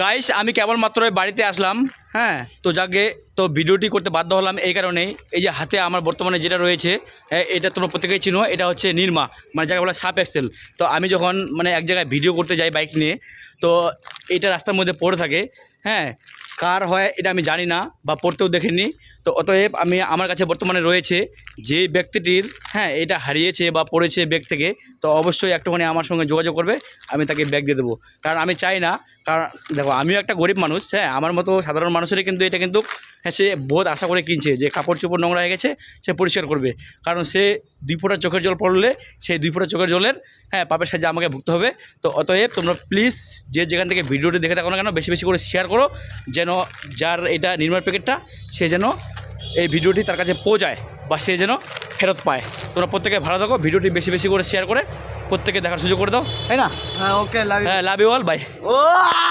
Guys আমি কেবলমাত্র বাড়িতে আসলাম হ্যাঁ? তো যাকে তো ভিডিওটি করতে বাধ্য হলাম এই কারণেই। এই যে হাতে আমার বর্তমানে যেটা রয়েছে হ্যাঁ, এটা তোমরা প্রত্যেকেই চিনো এটা হচ্ছে নির্মা মানে যাকে বলা সাপ এক্সেল। তো আমি যখন মানে এক জায়গায় ভিডিও করতে যাই বাইক নিয়ে তো এটা রাস্তার মধ্যে পড়ে থাকে হ্যাঁ? কার হয় এটা আমি জানি না বা পড়তেও দেখিনি। তো অতএব আমি আমার কাছে বর্তমানে রয়েছে যে ব্যক্তিটির হ্যাঁ এটা হারিয়েছে বা পড়েছে ব্যাগ থেকে, তো অবশ্যই একটুখানি আমার সঙ্গে যোগাযোগ করবে, আমি তাকে ব্যাগ দিয়ে দেবো। কারণ আমি চাই না, কারণ দেখো, আমিও একটা গরিব মানুষ হ্যাঁ আমার মতো সাধারণ মানুষেরই কিন্তু এটা কিন্তু হ্যাঁ সে বোধ আশা করে কিনছে যে কাপড় চোপড় নোংরা হয়ে গেছে, সে পরিষ্কার করবে। কারণ সে দুই ফোঁটা চোখের জল পড়লে সেই দুই ফোঁটা চোখের জলের হ্যাঁ পাপের সাহায্যে আমাকে ভুগতে হবে। তো অতএব তোমরা প্লিজ যে যেখান থেকে ভিডিওটি দেখে থাকো না কেন বেশি বেশি করে শেয়ার করো যেন যার এটা নির্মাণ প্যাকেটটা সে যেন এই ভিডিওটি তার কাছে পৌঁছায় বা সে যেন ফেরত পায়। তোমরা প্রত্যেকে ভালো থাকো ভিডিওটি বেশি বেশি করে শেয়ার করে প্রত্যেকে দেখার সুযোগ করে দাও তাই না? হ্যাঁ ওকে লাভ হ্যাঁ love you all bye O